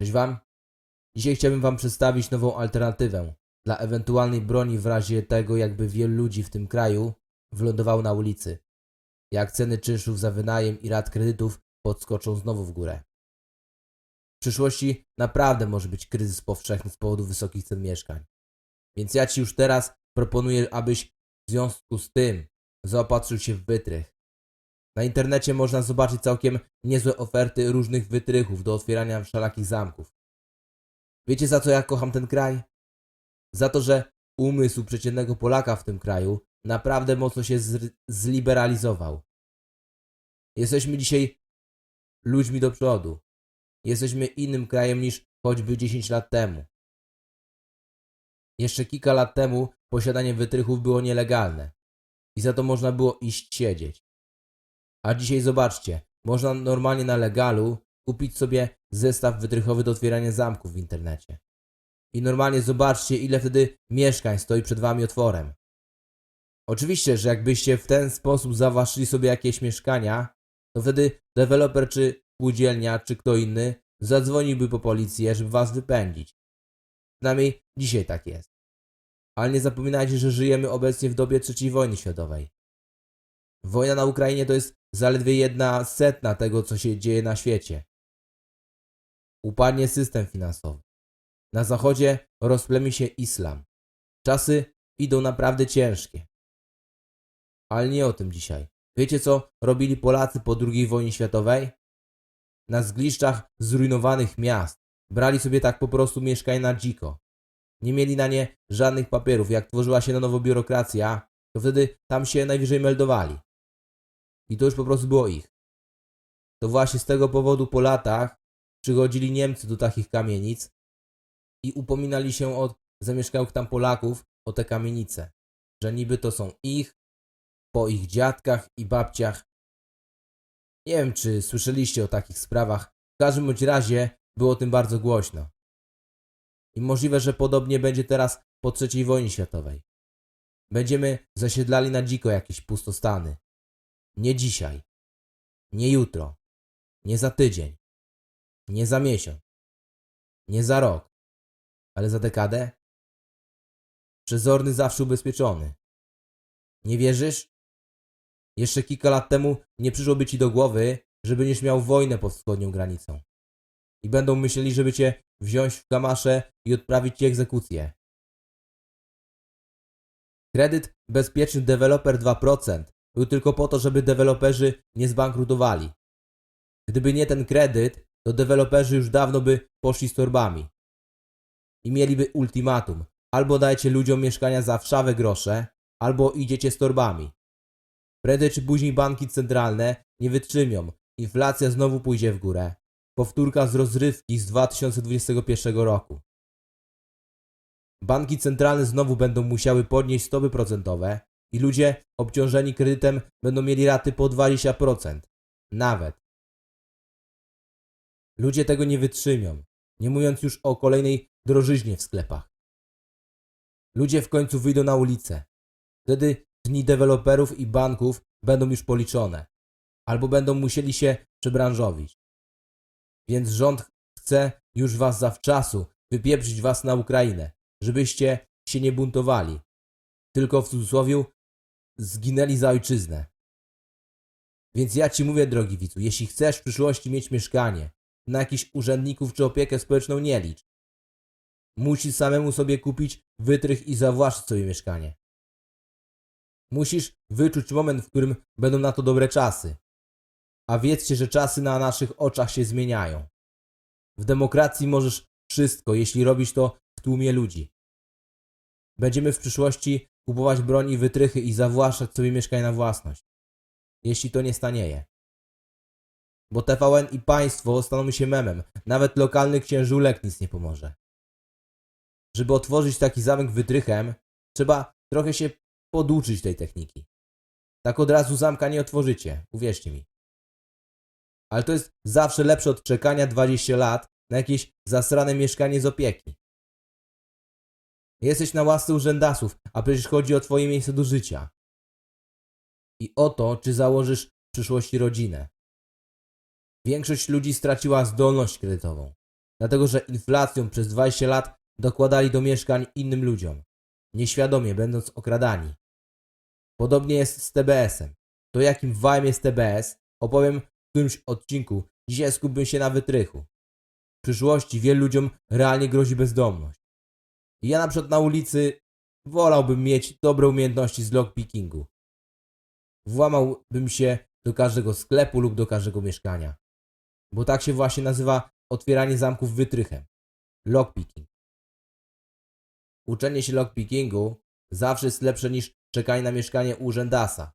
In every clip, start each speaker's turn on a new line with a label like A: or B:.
A: Cześć Wam. Dzisiaj chciałbym Wam przedstawić nową alternatywę dla ewentualnej broni w razie tego, jakby wielu ludzi w tym kraju wylądowało na ulicy. Jak ceny czynszów za wynajem i rat kredytów podskoczą znowu w górę. W przyszłości naprawdę może być kryzys powszechny z powodu wysokich cen mieszkań. Więc ja Ci już teraz proponuję, abyś w związku z tym zaopatrzył się w wytrych. Na internecie można zobaczyć całkiem niezłe oferty różnych wytrychów do otwierania wszelakich zamków. Wiecie za co ja kocham ten kraj? Za to, że umysł przeciętnego Polaka w tym kraju naprawdę mocno się zliberalizował. Jesteśmy dzisiaj ludźmi do przodu. Jesteśmy innym krajem niż choćby 10 lat temu. Jeszcze kilka lat temu posiadanie wytrychów było nielegalne i za to można było iść siedzieć. A dzisiaj zobaczcie, można normalnie na legalu kupić sobie zestaw wytrychowy do otwierania zamków w internecie. I normalnie zobaczcie, ile wtedy mieszkań stoi przed wami otworem. Oczywiście, że jakbyście w ten sposób zawłaszczyli sobie jakieś mieszkania, to wtedy deweloper czy spółdzielnia, czy kto inny zadzwoniłby po policję, żeby was wypędzić. Przynajmniej dzisiaj tak jest. Ale nie zapominajcie, że żyjemy obecnie w dobie III wojny światowej. Wojna na Ukrainie to jest zaledwie jedna setna tego, co się dzieje na świecie. Upadnie system finansowy. Na zachodzie rozplemi się islam. Czasy idą naprawdę ciężkie. Ale nie o tym dzisiaj. Wiecie co robili Polacy po II wojnie światowej? Na zgliszczach zrujnowanych miast brali sobie tak po prostu mieszkania na dziko. Nie mieli na nie żadnych papierów. Jak tworzyła się na nowo biurokracja, to wtedy tam się najwyżej meldowali. I to już po prostu było ich. To właśnie z tego powodu po latach przychodzili Niemcy do takich kamienic i upominali się od zamieszkałych tam Polaków o te kamienice, że niby to są ich, po ich dziadkach i babciach. Nie wiem, czy słyszeliście o takich sprawach, w każdym bądź razie było o tym bardzo głośno. I możliwe, że podobnie będzie teraz po III wojnie światowej. Będziemy zasiedlali na dziko jakieś pustostany. Nie dzisiaj, nie jutro, nie za tydzień, nie za miesiąc, nie za rok, ale za dekadę? Przezorny zawsze ubezpieczony. Nie wierzysz? Jeszcze kilka lat temu nie przyszłoby ci do głowy, że będziesz miał wojnę pod wschodnią granicą. I będą myśleli, żeby cię wziąć w kamasze i odprawić ci egzekucję. Kredyt Bezpieczny Deweloper 2% był tylko po to, żeby deweloperzy nie zbankrutowali. Gdyby nie ten kredyt, to deweloperzy już dawno by poszli z torbami. I mieliby ultimatum. Albo dajcie ludziom mieszkania za wszawe grosze, albo idziecie z torbami. Prędzej czy później banki centralne nie wytrzymią. Inflacja znowu pójdzie w górę. Powtórka z rozrywki z 2021 roku. Banki centralne znowu będą musiały podnieść stopy procentowe i ludzie obciążeni kredytem będą mieli raty po 20%. Nawet. Ludzie tego nie wytrzymią, nie mówiąc już o kolejnej drożyźnie w sklepach. Ludzie w końcu wyjdą na ulicę. Wtedy dni deweloperów i banków będą już policzone, albo będą musieli się przebranżowić. Więc rząd chce już was zawczasu wypieprzyć was na Ukrainę, żebyście się nie buntowali, tylko w cudzysłowie zginęli za ojczyznę. Więc ja ci mówię, drogi widzu, jeśli chcesz w przyszłości mieć mieszkanie, na jakichś urzędników czy opiekę społeczną nie licz. Musisz samemu sobie kupić wytrych i zawłaszczyć sobie mieszkanie. Musisz wyczuć moment, w którym będą na to dobre czasy. A wiedzcie, że czasy na naszych oczach się zmieniają. W demokracji możesz wszystko, jeśli robisz to w tłumie ludzi. Będziemy w przyszłości kupować broń i wytrychy i zawłaszczać sobie mieszkanie na własność. Jeśli to nie stanieje. Bo TVN i państwo staną się memem. Nawet lokalny księżulek nic nie pomoże. Żeby otworzyć taki zamek wytrychem, trzeba trochę się poduczyć tej techniki. Tak od razu zamka nie otworzycie, uwierzcie mi. Ale to jest zawsze lepsze od czekania 20 lat na jakieś zasrane mieszkanie z opieki. Jesteś na łasce urzędasów, a przecież chodzi o twoje miejsce do życia. I o to, czy założysz w przyszłości rodzinę. Większość ludzi straciła zdolność kredytową. dlatego że inflacją przez 20 lat dokładali do mieszkań innym ludziom, nieświadomie będąc okradani. Podobnie jest z TBS-em. To jakim wajem jest TBS, opowiem w którymś odcinku. Dzisiaj skupię się na wytrychu. W przyszłości wielu ludziom realnie grozi bezdomność. Ja na przykład na ulicy wolałbym mieć dobre umiejętności z lockpickingu. Włamałbym się do każdego sklepu lub do każdego mieszkania. Bo tak się właśnie nazywa otwieranie zamków wytrychem. Lockpicking. Uczenie się lockpickingu zawsze jest lepsze niż czekanie na mieszkanie urzędasa.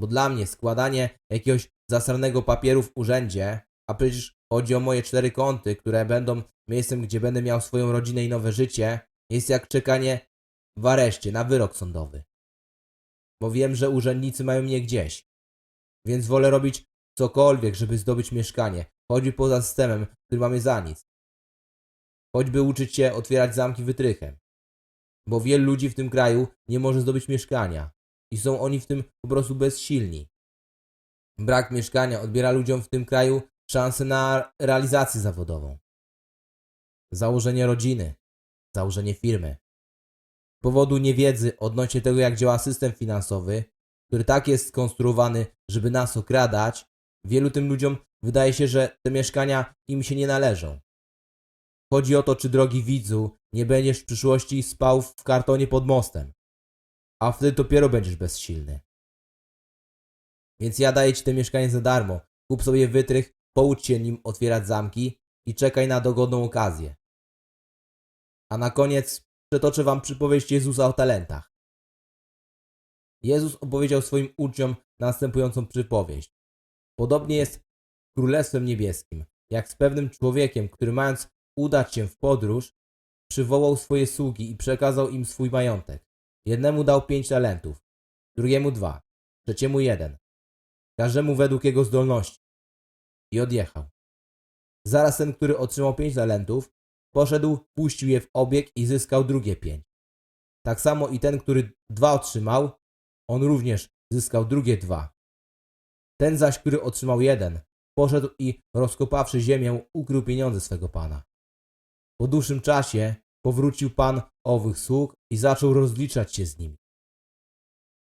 A: Bo dla mnie składanie jakiegoś zasranego papieru w urzędzie, a przecież chodzi o moje cztery kąty, które będą miejscem, gdzie będę miał swoją rodzinę i nowe życie, jest jak czekanie w areszcie na wyrok sądowy. Bo wiem, że urzędnicy mają mnie gdzieś. Więc wolę robić cokolwiek, żeby zdobyć mieszkanie, choćby poza systemem, który mamy za nic. Choćby uczyć się otwierać zamki wytrychem. Bo wielu ludzi w tym kraju nie może zdobyć mieszkania i są oni w tym po prostu bezsilni. Brak mieszkania odbiera ludziom w tym kraju szansę na realizację zawodową. Założenie rodziny, założenie firmy. Z powodu niewiedzy odnośnie tego, jak działa system finansowy, który tak jest skonstruowany, żeby nas okradać, wielu tym ludziom wydaje się, że te mieszkania im się nie należą. Chodzi o to, czy drogi widzu, nie będziesz w przyszłości spał w kartonie pod mostem, a wtedy dopiero będziesz bezsilny. Więc ja daję ci te mieszkanie za darmo. Kup sobie wytrych, poucz się nim otwierać zamki i czekaj na dogodną okazję. A na koniec przetoczę wam przypowieść Jezusa o talentach. Jezus opowiedział swoim uczniom następującą przypowieść. Podobnie jest Królestwem Niebieskim, jak z pewnym człowiekiem, który mając udać się w podróż, przywołał swoje sługi i przekazał im swój majątek. Jednemu dał pięć talentów, drugiemu dwa, trzeciemu jeden, każdemu według jego zdolności. I odjechał. Zaraz ten, który otrzymał pięć talentów, poszedł, puścił je w obieg i zyskał drugie pięć. Tak samo i ten, który dwa otrzymał, on również zyskał drugie dwa. Ten zaś, który otrzymał jeden, poszedł i rozkopawszy ziemię, ukrył pieniądze swego pana. Po dłuższym czasie powrócił pan owych sług i zaczął rozliczać się z nimi.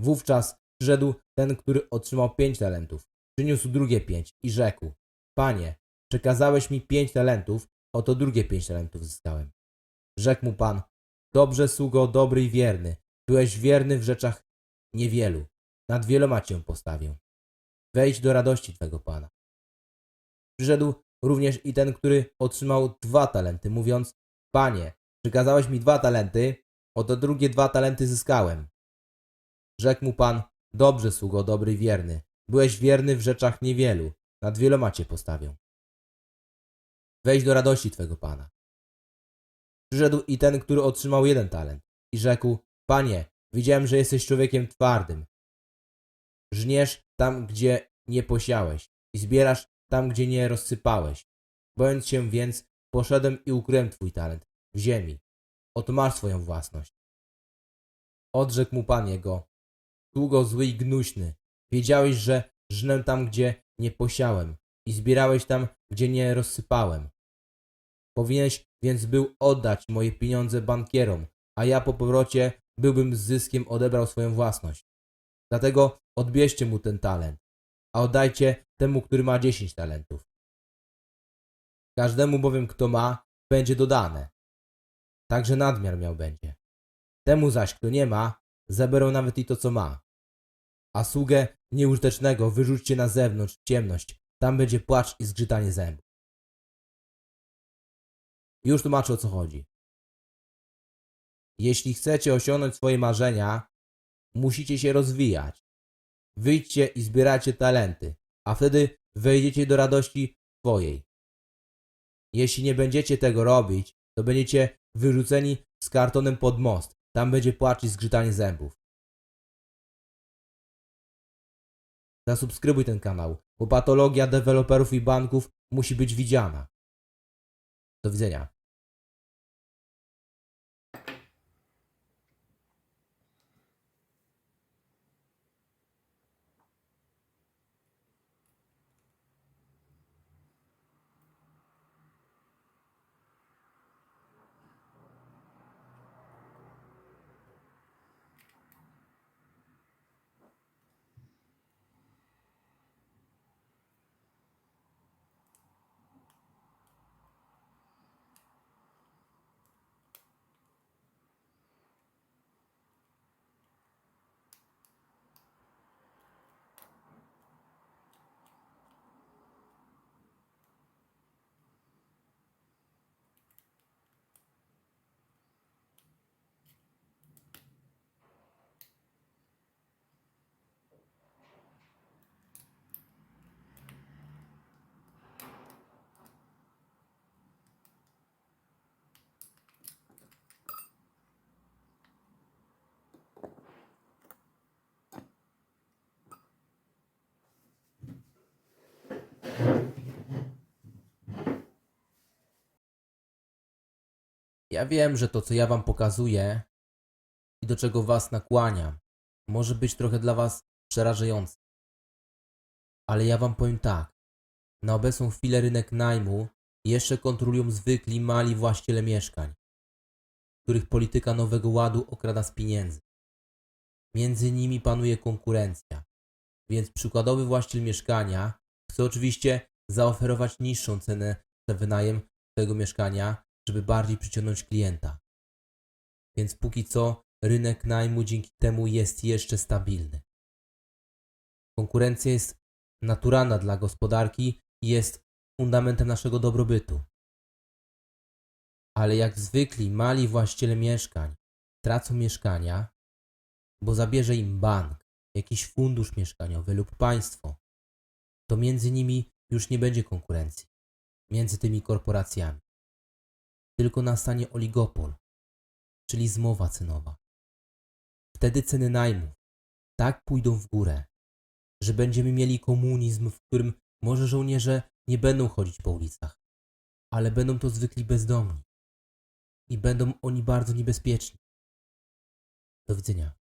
A: Wówczas przyszedł ten, który otrzymał pięć talentów, przyniósł drugie pięć i rzekł: Panie, przekazałeś mi pięć talentów, oto drugie pięć talentów zyskałem. Rzekł mu pan: Dobrze, sługo, dobry i wierny. Byłeś wierny w rzeczach niewielu, nad wieloma cię postawię. Wejdź do radości twego pana. Przyszedł również i ten, który otrzymał dwa talenty, mówiąc: Panie, przykazałeś mi dwa talenty, oto drugie dwa talenty zyskałem. Rzekł mu pan: Dobrze, sługo, dobry i wierny. Byłeś wierny w rzeczach niewielu, nad wieloma cię postawię. Wejdź do radości twego pana. Przyszedł i ten, który otrzymał jeden talent i rzekł: Panie, widziałem, że jesteś człowiekiem twardym. Żniesz tam, gdzie nie posiałeś i zbierasz tam, gdzie nie rozsypałeś. Bojąc się więc, poszedłem i ukryłem twój talent w ziemi. Oto masz swoją własność. Odrzekł mu pan jego. Długo zły i gnuśny. Wiedziałeś, że żnę tam, gdzie nie posiałem i zbierałeś tam, gdzie nie rozsypałem. Powinieneś więc był oddać moje pieniądze bankierom, a ja po powrocie byłbym z zyskiem odebrał swoją własność. Dlatego odbierzcie mu ten talent, a oddajcie temu, który ma dziesięć talentów. Każdemu bowiem, kto ma, będzie dodane. Także nadmiar miał będzie. Temu zaś, kto nie ma, zaberą nawet i to, co ma. A sługę nieużytecznego wyrzućcie na zewnątrz w ciemność, tam będzie płacz i zgrzytanie zębów. Już tłumaczę o co chodzi. Jeśli chcecie osiągnąć swoje marzenia, musicie się rozwijać. Wyjdźcie i zbierajcie talenty, a wtedy wejdziecie do radości swojej. Jeśli nie będziecie tego robić, to będziecie wyrzuceni z kartonem pod most. Tam będzie płacz i zgrzytanie zębów. Zasubskrybuj ten kanał, bo patologia deweloperów i banków musi być widziana. Do widzenia. Ja wiem, że to, co ja wam pokazuję i do czego was nakłaniam, może być trochę dla was przerażające. Ale ja wam powiem tak. Na obecną chwilę rynek najmu jeszcze kontrolują zwykli mali właściciele mieszkań, których polityka Nowego Ładu okrada z pieniędzy. Między nimi panuje konkurencja, więc przykładowy właściciel mieszkania chce oczywiście zaoferować niższą cenę za wynajem tego mieszkania, żeby bardziej przyciągnąć klienta. Więc póki co rynek najmu dzięki temu jest jeszcze stabilny. Konkurencja jest naturalna dla gospodarki i jest fundamentem naszego dobrobytu. Ale jak zwykli mali właściciele mieszkań tracą mieszkania, bo zabierze im bank, jakiś fundusz mieszkaniowy lub państwo, to między nimi już nie będzie konkurencji, między tymi korporacjami. Tylko nastanie oligopol, czyli zmowa cenowa. Wtedy ceny najmów tak pójdą w górę, że będziemy mieli komunizm, w którym może żołnierze nie będą chodzić po ulicach, ale będą to zwykli bezdomni. I będą oni bardzo niebezpieczni. Do widzenia.